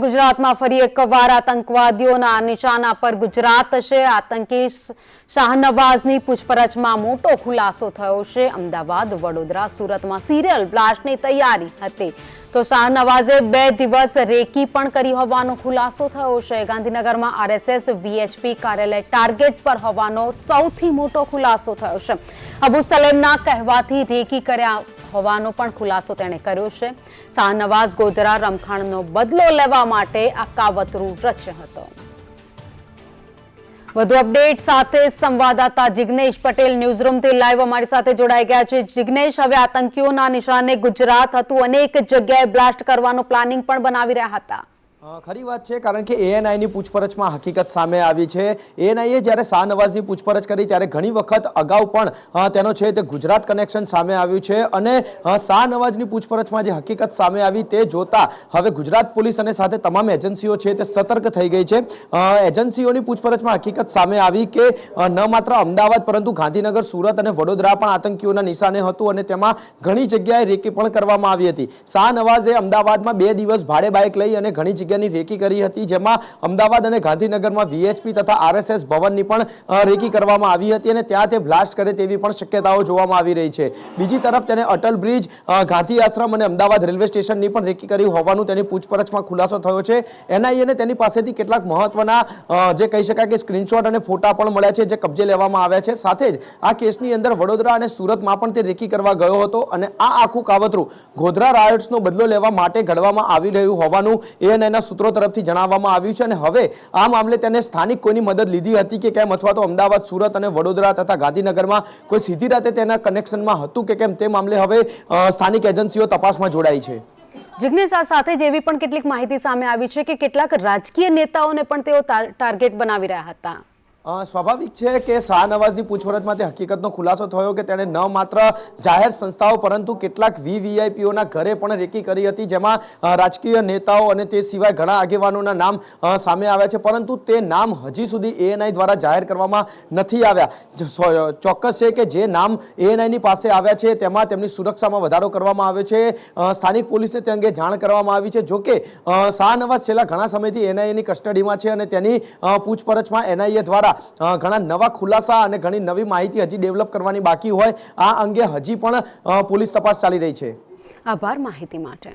ગુજરાતમાં ફરી એકવાર આતંકવાદીઓના નિશાના પર ગુજરાત છે. આતંકી શાહનવાઝની પૂછપરછમાં મોટો ખુલાસો થયો છે. અમદાવાદ, વડોદરા, સુરતમાં સિરિયલ બ્લાસ્ટની તૈયારી હતી. તો શાહનવાઝે બે દિવસ રેકી પણ કરી હોવાનો ખુલાસો થયો છે. ગાંધીનગરમાં આરએસએસ, વીએચપી કાર્યાલય ટાર્ગેટ પર હોવાનો સૌથી મોટો ખુલાસો થયો છે. અબુ સલેમના કહેવાથી રેકી કર્યા હોવાનો પણ ખુલાસો તેણે કર્યો છે. શાહનવાઝ ગોધરા રમખાણનો બદલો લેવા માટે આ કાવતરું રચ્યો હતો. વધુ અપડેટ સાથે સંવાદદાતા જિગ્નેશ પટેલ ન્યૂઝરૂમથી લાઈવ અમારી સાથે જોડાઈ ગયા છે. જિગ્નેશ, હવે આતંકીઓના નિશાને ગુજરાત હતું. અનેક જગ્યાએ બ્લાસ્ટ કરવાનું પ્લાનિંગ પણ બનાવી રહ્યા હતા. ખરી વાત છે, કારણ કે એએનઆઈની પૂછપરછમાં હકીકત સામે આવી છે. એએનઆઈએ જ્યારે શાહનવાઝની પૂછપરછ કરી ત્યારે ઘણી વખત અગાઉ પણ તેનો છે તે ગુજરાત કનેક્શન સામે આવ્યું છે અને શાહનવાઝની પૂછપરછમાં જે હકીકત સામે આવી તે જોતા હવે ગુજરાત પોલીસ અને સાથે તમામ એજન્સીઓ છે તે સતર્ક થઈ ગઈ છે. એજન્સીઓની પૂછપરછમાં હકીકત સામે આવી કે ન માત્ર અમદાવાદ પરંતુ ગાંધીનગર, સુરત અને વડોદરા પણ આતંકીઓના નિશાને હતું અને તેમાં ઘણી જગ્યાએ રેકી પણ કરવામાં આવી હતી. શાહનવાઝે અમદાવાદમાં બે દિવસ ભાડે બાઇક લઈ અને ઘણી જગ્યાની રેકી કરી હતી, જેમાં અમદાવાદ અને ગાંધીનગરમાં વીએચપી તથા આરએસએસ ભવનની પણ રેકી કરવામાં આવી હતી અને ત્યાં તે બ્લાસ્ટ કરે તેવી પણ શક્યતાઓ જોવામાં આવી રહી છે. બીજી તરફ તેને અટલ બ્રિજ ગાંધી આશ્રમ અને અમદાવાદ રેલવે સ્ટેશનની પણ રેકી કરી હોવાનું તેની પૂછપરછમાં ખુલાસો થયો છે. એનઆઈએને તેની પાસેથી કેટલાક મહત્વના જે કહી શકાય કે સ્ક્રીનશોટ અને ફોટા પણ મળ્યા છે, જે કબજે લેવામાં આવ્યા છે. સાથે જ આ કેસની અંદર વડોદરા અને સુરતમાં પણ તે રેકી કરવા ગયો હતો અને આ આખું કાવતરું ગોધરા રાયટ્સનો બદલો લેવા માટે ઘડવામાં આવી રહ્યું હોવાનું એએનઆઈના સૂત્રો તરફથી જણાવવામાં આવ્યું છે અને હવે આ મામલે તેને સ્થાનિક કોઈની મદદ લીધી હતી કે કેમ અથવા તો અમદાવાદ, સુરત અને વડોદરા તથા ગાંધીનગરમાં કોઈ સીધી રાતે તેના કનેક્શનમાં હતું કે કેમ તે મામલે હવે સ્થાનિક એજન્સીઓ તપાસમાં જોડાઈ છે. જિગ્નેશ આ સાથે જ એવી પણ કેટલીક માહિતી સામે આવી છે કે કેટલાક રાજકીય નેતાઓને પણ તેઓ ટાર્ગેટ બનાવી રહ્યા હતા. સ્વાભાવિક છે કે શાહનવાઝની પૂછપરછમાં તે હકીકતનો ખુલાસો થયો કે તેણે ન માત્ર જાહેર સંસ્થાઓ, પરંતુ કેટલાક વીવીઆઈપીઓના ઘરે પણ રેકી કરી હતી, જેમાં રાજકીય નેતાઓ અને તે સિવાય ઘણા આગેવાનોના નામ સામે આવ્યા છે. પરંતુ તે નામ હજી સુધી એએનઆઈ દ્વારા જાહેર કરવામાં નથી આવ્યા. ચોક્કસ છે કે જે નામ એએનઆઈની પાસે આવ્યા છે, તેમાં તેમની સુરક્ષામાં વધારો કરવામાં આવ્યો છે. સ્થાનિક પોલીસને તે અંગે જાણ કરવામાં આવી છે. જોકે શાહનવાઝ છેલ્લા ઘણા સમયથી એનઆઈએની કસ્ટડીમાં છે અને તેની પૂછપરછમાં એનઆઈએ દ્વારા ઘણા નવા ખુલાસા અને ઘણી નવી માહિતી હજી ડેવલપ કરવાની બાકી હોય. આ અંગે હજી પણ પોલીસ તપાસ ચાલી રહી છે. આભાર માહિતી માટે.